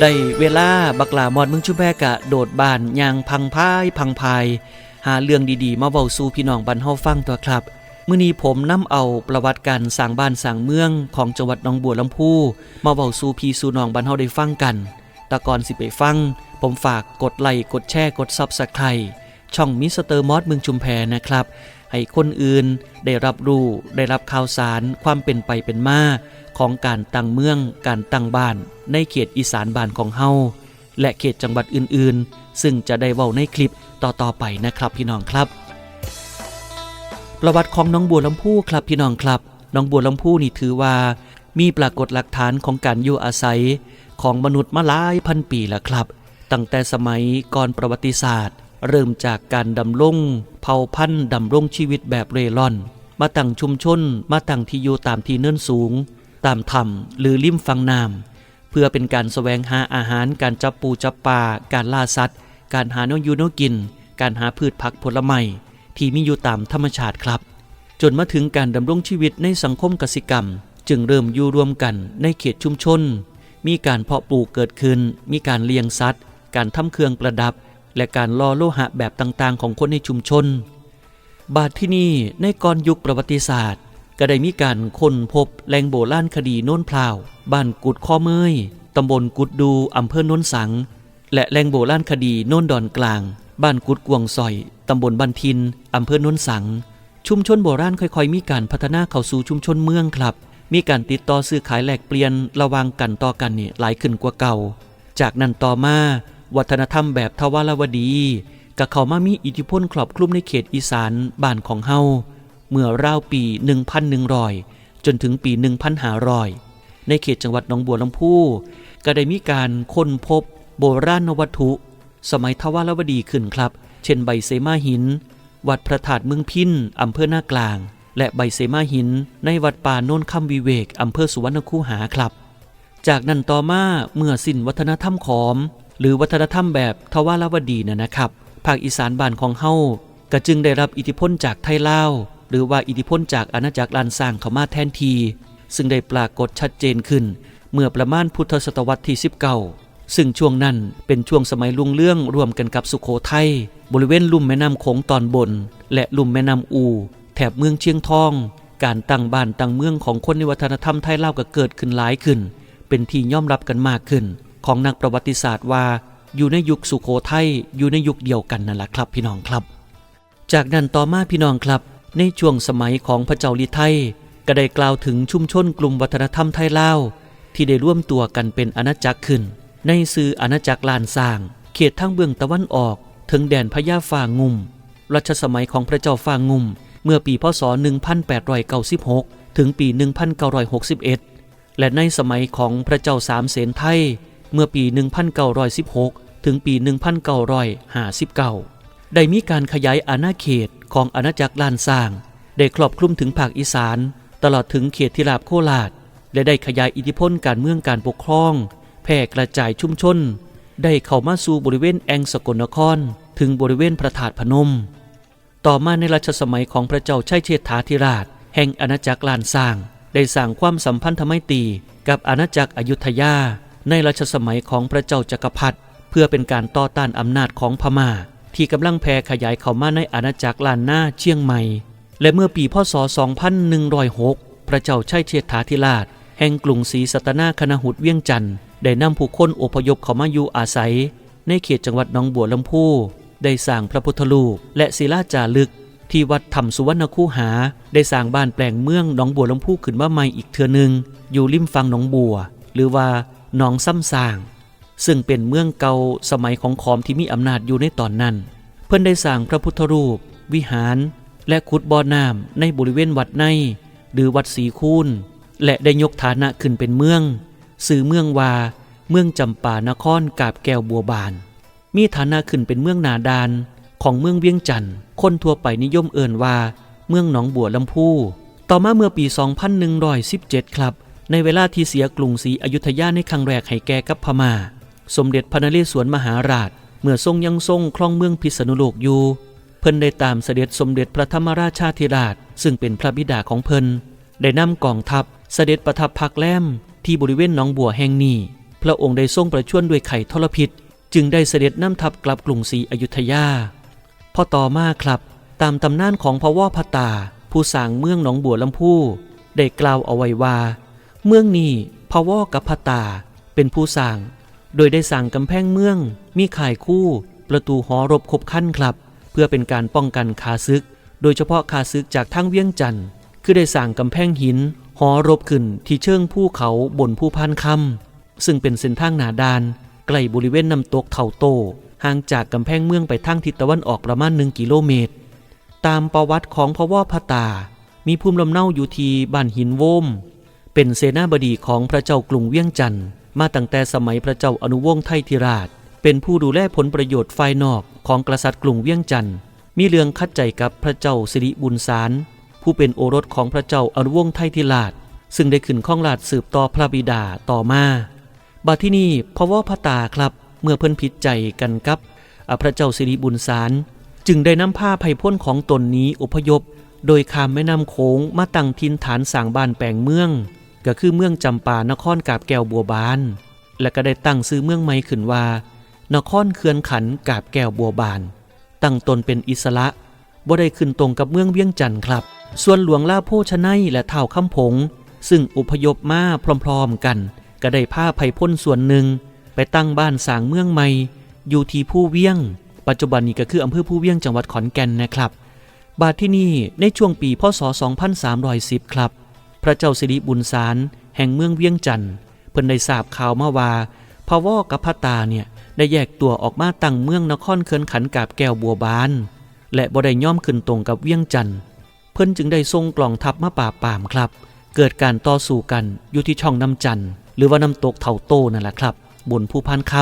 ได้เวลาบักหลามอดมึงชุมแพกะโดดบ้านยางพังพายพังพาย หาเรื่องดีๆ มาเว้าสู่พี่น้องบันเฮาฟังตัวครับ มื้อนี้ผมนำเอาประวัติการสร้างบ้านสร้างเมืองของจังหวัดหนองบัวลำพู มาเว้าสู่พี่สู่น้องบันเฮาได้ฟังกันต่ก่อนสิไปฟัง ผมฝากกดไลค์กดแชร์กด Subscribe ช่องมิสเตอร์มอสเมืองชุมแพนะครับให้คนอื่นได้รับรู้ได้รับข่าวสารความเป็นไปเป็นมา ของการตั้งเมือง การตั้งบ้าน ในเขตอีสานบ้านของเฮาและเขตจังหวัดอื่นๆ ซึ่งจะได้เว้าในคลิปต่อๆไปนะครับพี่น้องครับ ประวัติของน้องบัวลำพูครับพี่น้องครับ น้องบัวลำพูนี่ถือว่า มีปรากฏหลักฐานของการอยู่อาศัย ของมนุษย์มาหลายพันปีแล้วครับ ตั้งแต่สมัยก่อนประวัติศาสตร์ เริ่มจากการดำรงเผ่าพันธุ์ดำรงชีวิตแบบเร่ร่อน มาตั้งชุมชน มาตั้งที่อยู่ตามที่เนินสูง ตามถ้ำหรือริมฝั่งน้ำเพื่อเป็นการแสวงหาอาหารการจับปูจับปลาการล่าสัตว์ การหาเนื้อยูเนอกิน การหาพืชผักผลไม้ที่มีอยู่ตามธรรมชาติครับ จนมาถึงการดำรงชีวิตในสังคมกสิกรรม จึงเริ่มอยู่รวมกันในเขตชุมชน มีการเพาะปลูกเกิดขึ้น มีการเลี้ยงสัตว์ การทำเครื่องประดับ และการล่อโลหะแบบต่างๆ ของคนในชุมชน บาทที่นี่ในก่อนยุคประวัติศาสตร์ ก็ได้มีการค้นพบแหล่งโบราณคดีโน้นพลาว บ้านกุดข้อเมยตำบลกุดดูอำเภอโน้นสัง และแหล่งโบราณคดีโน้นดอนกลาง บ้านกุดกวงซอยตำบลบันทินอำเภอโน้นสัง ชุมชนโบราณค่อยๆ มีการพัฒนาเข้าสู่ชุมชนเมืองครับ มีการติดต่อซื้อขายแลกเปลี่ยนระวางกันต่อกันนี่หลายขึ้นกว่าเก่า จากนั้นต่อมาวัฒนธรรมแบบทวารวดีก็เข้ามามีอิทธิพลครอบคลุมในเขตอีสานบ้านของเฮา เมื่อราวปี 1,100 จนถึงปี 1,500 ในเขตจังหวัดหนองบัวลำพูก็ได้มีการค้นพบโบราณวัตถุ สมัยทวารวดีขึ้นครับ เช่นใบเสมาหิน วัดพระธาตุเมืองพินอำเภอหน้ากลาง และใบเสมาหิน ในวัดป่าโนนคำวิเวกอำเภอสุวรรณคูหาครับ จากนั้นต่อมาเมื่อสิ้นวัฒนธรรมขอม หรือวัฒนธรรมแบบทวารวดีนะนะครับภาคอีสานบ้านของเฮาก็จึงได้รับอิทธิพลจากไทยลาว หรือว่าอิทธิพลจากอาณาจักรลานสร้างเข้ามาแทนที ซึ่งได้ปรากฏชัดเจนขึ้น เมื่อประมาณพุทธศตวรรษที่ 19 ซึ่งช่วงนั้นเป็นช่วงสมัยรุ่งเรื่องรวมกันกับสุขโขทัยบริเวณลุ่มแม่น้ำโขงตอนบน และลุ่มแม่น้ำอู แถบเมืองเชียงทอง การตั้งบ้านตั้งเมืองของคนในวัฒนธรรมไทยเล่าก็เกิดขึ้นหลายขึ้น เป็นที่ยอมรับกันมากขึ้น ของนักประวัติศาสตร์ว่า อยู่ในยุคสุโขทัยอยู่ในยุคเดียวกันนั่นแหละครับพี่น้องครับ จากนั้นต่อมาพี่น้องครับ ในช่วงสมัยของพระเจ้าลิไทยก็ได้กล่าวถึงชุมชนกลุ่มวัฒนธรรมไทยลาวที่ได้ร่วมตัวกันเป็นอาณาจักรขึ้น ในซื้ออาณาจักรลานสร้าง เขตทั้งเบื้องตะวันออก ถึงแดนพญาฟางุ่มรัชสมัยของพระเจ้าฟางุ่มเมื่อปีพศ 1896 ถึงปี 1961 และในสมัยของพระเจ้าสามเสนไทย เมื่อปี 1916 ถึงปี 1959 ได้มีการขยายอาณาเขตของอาณาจักรลานสร้าง ได้ครอบคลุมถึงภาคอีสาน ตลอดถึงเขตทิราบโคราช และได้ขยายอิทธิพลการเมืองการปกครอง แพร่กระจายชุมชน ได้เข้ามาสู่บริเวณแองสกลนคร ถึงบริเวณพระธาตุพนม ต่อมาในรัชสมัยของพระเจ้าชัยเชษฐาธิราช แห่งอาณาจักรลานสร้าง ได้สร้างความสัมพันธไมตรีกับอาณาจักรอยุธยา ในรัชสมัยของพระเจ้าจักรพรรดิเพื่อเป็นการต่อต้านอำนาจของพม่า ที่กำลังแผ่ขยายเข้ามาในอาณาจักรลานหน้าเชียงใหม่ และเมื่อปีพศ 2106 พระเจ้าชัยเชษฐาธิราช แห่งกรุงศรีสัตนาคณหุตเวียงจันทร์ได้นำผู้คนอพยพเข้ามาอยู่อาศัย ในเขตจังหวัดหนองบัวลำพูได้สร้างพระพุทธรูปและศิลาจารึก ที่วัดธรรมสุวรรณคูหา ได้สร้างบ้านแปลงเมืองหนองบัวลำพูขึ้นมาใหม่อีกเทือหนึ่งอยู่ริมฝั่งหนองบัว หรือว่าหนองซ้ำสร้าง ซึ่งเป็นเมืองเก่าสมัยของขอมที่มีอำนาจอยู่ในตอนนั้น เพื่อนได้สร้างพระพุทธรูป วิหาร และขุดบ่อน้ำในบริเวณวัดใน หรือวัดศรีคูนและได้ยกฐานะขึ้นเป็นเมือง สื่อเมืองว่าเมืองจำปานครกาบแก้วบัวบาน มีฐานะขึ้นเป็นเมืองนาดานของเมืองเวียงจันทร์คนทั่วไปนิยมเอ่นว่า เมืองหนองบัวลำพูต่อมาเมื่อปี 2117 ครับ ในเวลาที่เสียกรุงศรีอยุธยาในครั้งแรกให้แก่กับพมา่า สมเด็จพระนเรศวรมหาราช เมื่อทรงยังทรงครองเมืองพิษณุโลกอยู่ เพิ่นได้ตามเสด็จสมเด็จพระธรรมราชาธิราช ซึ่งเป็นพระบิดาของเพิ่นได้นำกองทัพเสด็จประทับพักแรมที่บริเวณหนองบัวแห่งนี้ พระองค์ได้ทรงประชวรด้วยไข่ทรพิษ จึงได้เสด็จนำทัพกลับกรุงศรีอยุธยาพอต่อมาครับ ตามตำนานของพระว่าพตา ผู้สร้างเมืองหนองบัวลำพูได้กล่าวเอาไว้ว่า เมืองนี้พระว่ากับพตา เป็นผู้สร้าง โดยได้สั่งกำแพงเมือง มีข่ายคู่ ประตูหอรบครบขั้นครับ เพื่อเป็นการป้องกันคาซึก โดยเฉพาะคาซึกจากทางเวียงจันทร์คือได้สั่งกำแพงหิน หอรบขึ้นที่เชิงภูเขาบนภูพานคำซึ่งเป็นเส้นทางหนาดานใกล้บริเวณน้ำตกเถาโตห่างจากกำแพงเมืองไปทางทิศตะวันออกประมาณหนึ่งกิโลเมตร ตามประวัติของพระว่าพตา มีภูมิลำเนาอยู่ที่บ้านหินโวม เป็นเสนาบดีของพระเจ้ากรุงเวียงจันทร์ มาตั้งแต่สมัยพระเจ้าอนุวงศ์ไทยธิราช เป็นผู้ดูแลผลประโยชน์ฝ่ายนอกของกษัตริย์กรุงเวียงจันทร์มีเรื่องคัดใจกับพระเจ้าสิริบุญสาร ผู้เป็นโอรสของพระเจ้าอนุวงศ์ไทยธิราช ซึ่งได้ขึ้นข้องราชสืบต่อพระบิดาต่อมาบัดที่นี่พระวพระตาครับ เมื่อเพิ่นผิดใจกันกับพระเจ้าสิริบุญสาร จึงได้นำผ้าไผ่พ้นของตนนี้อพยพ โดยขามแม่น้ำโขงมาตั้งทินฐานสร้างบ้านแปลงเมือง ก็คือเมืองจำปานครกาบแก้วบัวบาน และก็ได้ตั้งซื้อเมืองใหม่ขึ้นว่า นครเคือนขันกาบแก้วบัวบาน ตั้งตนเป็นอิสระบ่ได้ขึ้นตรงกับเมืองเวียงจันทร์ครับ ส่วนหลวงล่าโพชนัยและเท่าคำผง ซึ่งอพยพมาพร้อมๆกัน ก็ได้ผ้าไผ่พ้นส่วนหนึ่ง ไปตั้งบ้านสร้างเมืองใหม่อยู่ที่ผู้เวียง ปัจจุบันนี้ก็คืออำเภอผู้เวียงจังหวัดขอนแก่นนะครับ บาทที่นี่ในช่วงปีพศ 2310 ครับ ระเจ้าสิริบุญสารแห่งเมืองเวียงจันทร์เพิ่นได้ทราบข่าวมาว่าพะวอกับพระตาเนี่ยได้แยกตัวออกมาตั้งเมืองนครเคินขันกาบแก้วบัวบาน และบ่ได้ย่อมขึ้นตรงกับเวียงจันทร์เพิ่นจึงได้ทรงกล่องทัพมาป่าบปรามครับ เกิดการต่อสู้กันอยู่ที่ช่องน้ำจันทร์หรือว่าน้ำตกเถาโตนั่นแหละครับ บนภูพานค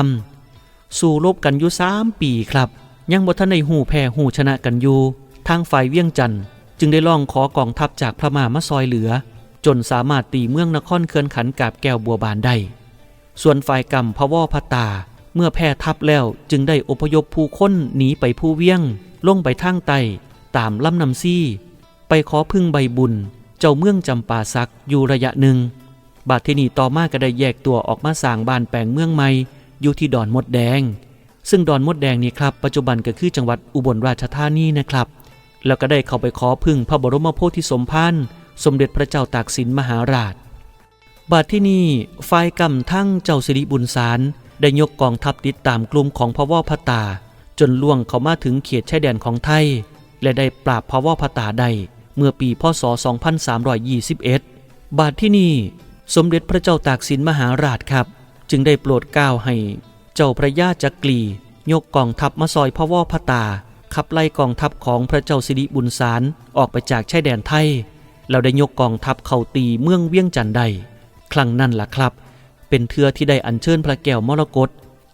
ำสู้รบกันอยู่สามปีครับ ยังบ่ทันได้หูแพ้หูชนะกันอยู่ทางฝ่ายเวียงจันทร์จึงได้ล่องขอกองทัพจากพระมามาซอยเหลือ จนสามารถตีเมืองนครเคินขันกาบแก้วบัวบานได้ ส่วนฝ่ายกรรมพะว่อพะตา เมื่อแพ้ทัพแล้วจึงได้อพยพผู้คนหนีไปผู้เวียง ลงไปทางใต้ตามลำนำซี่ ไปขอพึ่งใบบุญ เจ้าเมืองจำปาสักอยู่ระยะหนึ่ง บาดที่นี่ต่อมาก็ได้แยกตัวออกมาสร้างบ้านแปลงเมืองใหม่อยู่ที่ดอนมดแดง ซึ่งดอนมดแดงนี่ครับ ปัจจุบันก็คือจังหวัดอุบลราชธานีนะครับ แล้วก็ได้เข้าไปขอพึ่งพระบรมโพธิสมภาร สมเด็จพระเจ้าตากสินมหาราช บาดที่นี่ฝ่ายกำทั้งเจ้าสิริบุญสารได้ยกกองทัพติดตามกลุ่มของพระว่อพตา จนล่วงเขามาถึงเขตชายแดนของไทย และได้ปราบพระว่อพตาได้เมื่อปีพศ 2321 บาดที่นี่สมเด็จพระเจ้าตากสินมหาราชครับ จึงได้โปรดเกล้าให้ เจ้าพระยาจักรียกกองทัพมาซอยพระว่อพตาขับไล่กองทัพของพระเจ้าสิริบุญสารออกไปจากชายแดนไทย เราได้ยกกองทัพเข้าตีเมืองเวียงจันได้ครั้งนั้นล่ะครับ เป็นเทือที่ได้อัญเชิญพระแก้วมรกต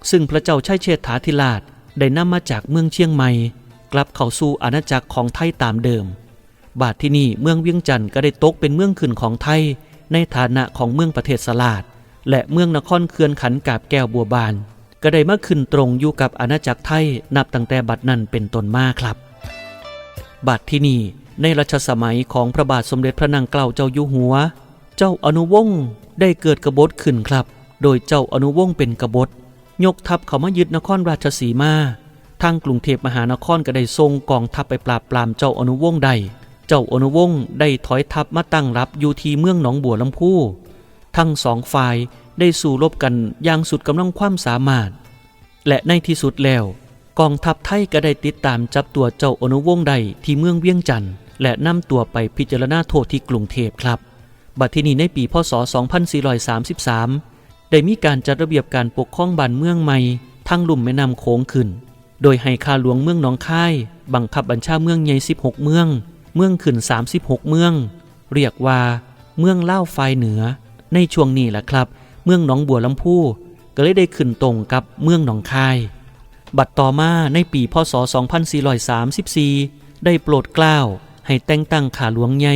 ซึ่งพระเจ้าชัยเชษฐาธิราชได้นำมาจากเมืองเชียงใหม่กลับเข้าสู่อาณาจักรของไทยตามเดิม บาดที่นี่เมืองเวียงจันทร์ก็ได้ตกเป็นเมืองขึ้นของไทย ในฐานะของเมืองประเทศสลาด และเมืองนครเคือนขันกาบแก้วบัวบาน ก็ได้มาขึ้นตรงอยู่กับอาณาจักรไทยนับตั้งแต่บัดนั้นเป็นต้นมาครับบัดที่นี่ ในรัชสมัยของพระบาทสมเด็จพระนางเกล้าเจ้าอยู่หัว เจ้าอนุวงศ์ได้เกิดกบฏขึ้นครับ โดยเจ้าอนุวงศ์เป็นกบฏ ยกทัพเขามายึดนครราชสีมา ทางกรุงเทพมหานครก็ได้ทรงกองทัพไปปราบปรามเจ้าอนุวงศ์ได้เจ้าอนุวงศ์ได้ถอยทัพมาตั้งรับอยู่ที่เมืองหนองบัวลำพูทั้งสองฝ่ายได้สู้รบกันอย่างสุดกำลังความสามารถ และในที่สุดแล้ว กองทัพไทยก็ได้ติดตามจับตัวเจ้าอนุวงศ์ได้ที่เมืองเวียงจันทร์และนำตัวไปพิจารณาโทษที่กรุงเทพครับ บัดที่นี้ในปีพศ 2433 ได้มีการจัดระเบียบการปกครองบ้านเมืองใหม่ทั้งลุ่มแม่น้ำโขงขึ้น โดยให้ข้าหลวงเมืองหนองคาย บังคับบัญชาเมืองใหญ่ 16 เมือง เมืองขึ้น 36 เมือง เรียกว่า เมืองเล่าไฟเหนือ ในช่วงนี้แหละครับ เมืองหนองบัวลำพูก็เลยได้ขึ้นตรงกับเมืองหนองคาย บัดต่อมาในปีพศ 2434 ได้โปรดเกล้าให้แต่งตั้งขาหลวงใหญ่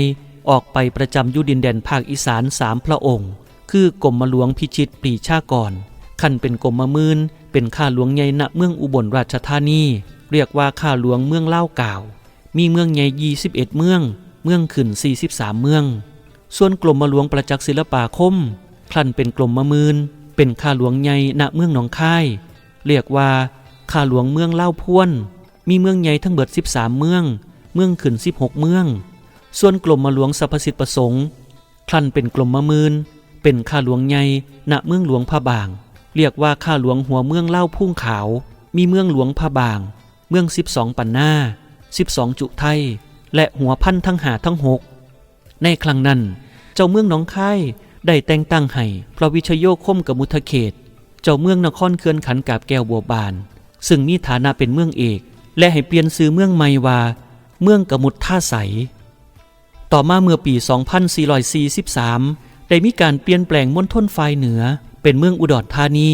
ออกไปประจำยุดินแดนภาคอีสานสามพระองค์ คือกรมหลวงพิชิตปรีชากรขันเป็นกรมมื่นเป็นข้าหลวงใหญ่ณเมืองอุบลราชธานี เรียกว่าข้าหลวงเมืองเล่าก่าว มีเมืองใหญ่ 21 เมือง เมืองขึ้น 43 เมือง ส่วนกรมหลวงประจักษ์ศิลปาคมคลันเป็นกรมมะมืนเป็นข้าหลวงใหญ่ณเมืองหนองคาย เรียกว่า ข้าหลวงเมืองเล่าพ้วน มีเมืองใหญ่ทั้งเบิด 13 เมือง เมืองขึ้น 16 เมือง ส่วนกลมมาหลวงสรรพสิทธิประสงค์คลั่นเป็นกลมมะมืนเป็นข้าหลวงใหญ่ณเมืองหลวงพระบาง เรียกว่าข้าหลวงหัวเมืองเล่าพุ่งขาว มีเมืองหลวงพระบาง เมือง 12 ปันหน้า12 จุไทย และหัวพันทั้งหาทั้งหกในครั้งนั้น เจ้าเมืองหนองคายได้แต่งตั้งให้พระวิชโยคมกมุทเขต เจ้าเมืองนครเคือนขันกาบแก้วบัวบาน ซึ่งมีฐานะเป็นเมืองเอก และให้เปลี่ยนซื้อเมืองใหม่ว่าเมืองกมุทท่าใส ต่อมาเมื่อปี 2443 ได้มีการเปลี่ยนแปลงมณฑลฝ่ายเหนือ เป็นเมืองอุดรธานี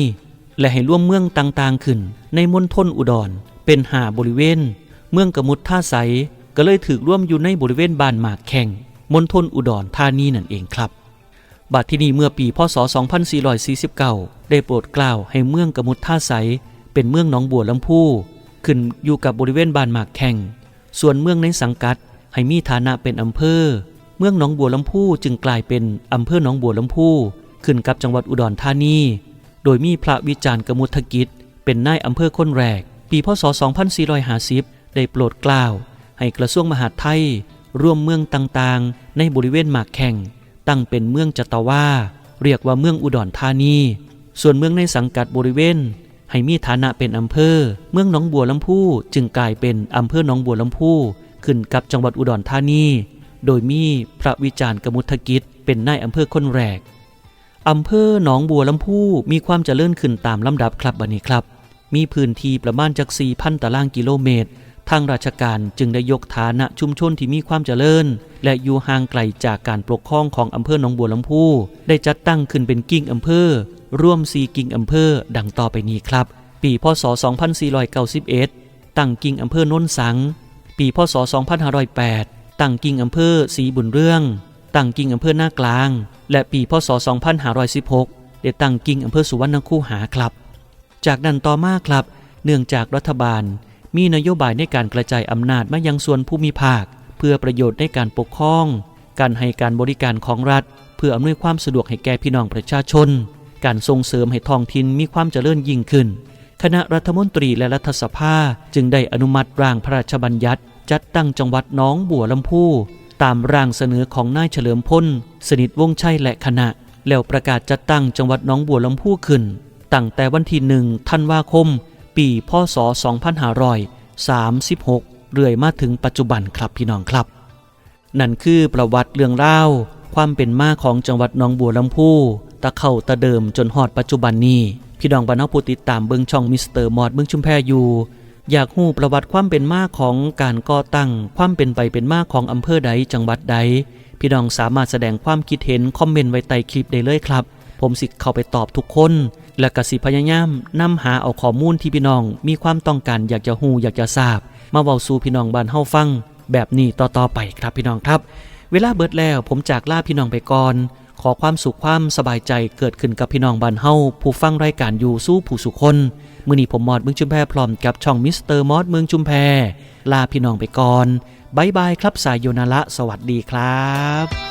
และให้ร่วมเมืองต่างๆขึ้น ในมณฑลอุดร เป็นหาบริเวณ เมืองกมุทท่าใส ก็เลยถูกร่วมอยู่ในบริเวณบ้านหมากแข่งมณฑลอุดรธานีนั่นเองครับบัดที่นี่เมื่อปีพศ 2449 ได้โปรดกล้าวให้เมืองกมุทท่าใส เป็นเมืองหนองบัวลำพูขึ้นอยู่กับบริเวณบ้านหมากแข่ง ส่วนเมืองในสังกัดให้มีฐานะเป็นอำเภอ เมืองหนองบัวลำพูจึงกลายเป็นอำเภอหนองบัวลำพูขึ้นกับจังหวัดอุดรธานี โดยมีพระวิจารณ์กมุทกิจ เป็นนายอำเภอคนแรก ปีพศ 2450 ได้โปรดกล้าว ให้กระทรวงมหาดไทยร่วมเมืองต่างๆ ในบริเวณหมากแข่ง ตั้งเป็นเมืองจัตวาเรียกว่าเมืองอุดรธานี ส่วนเมืองในสังกัดบริเวณ ให้มีฐานะเป็นอำเภอ เมืองหนองบัวลำพูจึงกลายเป็นอำเภอหนองบัวลำพูขึ้นกับจังหวัดอุดรธานี โดยมีพระวิจารณ์กมุทกิจ เป็นนายอำเภอคนแรก อำเภอหนองบัวลำพูมีความเจริญขึ้นตามลำดับครับบันนี้ครับ มีพื้นที่ประมาณจาก4,000ตารางกิโลเมตร ทางราชการจึงได้ยกฐานะชุมชนที่มีความเจริญ และอยู่ห่างไกลจากการปกครองของอำเภอหนองบัวลำพูได้จัดตั้งขึ้นเป็นกิ่งอำเภอร่วมสีกิ่งอำเภอดังต่อไปนี้ครับ ปีพศ 2491 ตั้งกิ่งอำเภอโน้นสัง ปีพศ 2508 ตั้งกิ่งอำเภอสีบุญเรื่อง ตั้งกิ่งอำเภอหน้ากลาง และปีพศ 2516 ได้ตั้งกิ่งอำเภอสุวรรณคูหาครับ จากนั้นต่อมาครับ เนื่องจากรัฐบาล มีนโยบายในการกระจายอำนาจมายังส่วนภูมิภาค เพื่อประโยชน์ในการปกครอง การให้การบริการของรัฐ เพื่ออำนวยความสะดวกให้แก่พี่น้องประชาชน การส่งเสริมให้ท้องถิ่นมีความเจริญยิ่งขึ้น คณะรัฐมนตรีและรัฐสภาจึงได้อนุมัติร่างพระราชบัญญัติ จัดตั้งจังหวัดน้องบัวลำพูตามร่างเสนอของนายเฉลิมพลสนิทวงชัยและคณะ แล้วประกาศจัดตั้งจังหวัดน้องบัวลำพูขึ้นตั้งแต่วันที่หนึ่งธันวาคม ปีพศ 2536 เรื่อยมาถึงปัจจุบันครับพี่น้องครับ นั่นคือประวัติเรื่องเล่าความเป็นมาของจังหวัดหนองบัวลำพูตะเข้าตะเดิมจนฮอดปัจจุบันนี้ พี่น้องบ้านเฮาผู้ติดตามเบิงช่องมิสเตอร์มอดเบิงชุมแพอยู่ อยากฮู้ประวัติความเป็นมาของการก่อตั้ง ความเป็นไปเป็นมาของอำเภอใดจังหวัดใด พี่น้องสามารถแสดงความคิดเห็นคอมเมนต์ไว้ใต้คลิปได้เลยครับ ผมสิเข้าไปตอบทุกคน และกสิพยายามนำหาเอาข้อมูลที่พี่น้อง มีความต้องการอยากจะฮู้อยากจะทราบ มาเว้าสู่พี่น้องบ้านเฮาฟัง แบบนี้ต่อๆไปครับพี่น้องครับ เวลาเบิดแล้วผมจากลาพี่น้องไปก่อน ขอความสุขความสบายใจเกิดขึ้นกับพี่น้องบ้านเฮาผู้ฟังรายการอยู่สู้ผู้สุขคนมื้อนี้ผมมอดเมืองชุมแพพร้อมกับช่องมิสเตอร์มอดเมืองชุมแพลาพี่น้องไปก่อนบายบายครับสายโยนาละสวัสดีครับ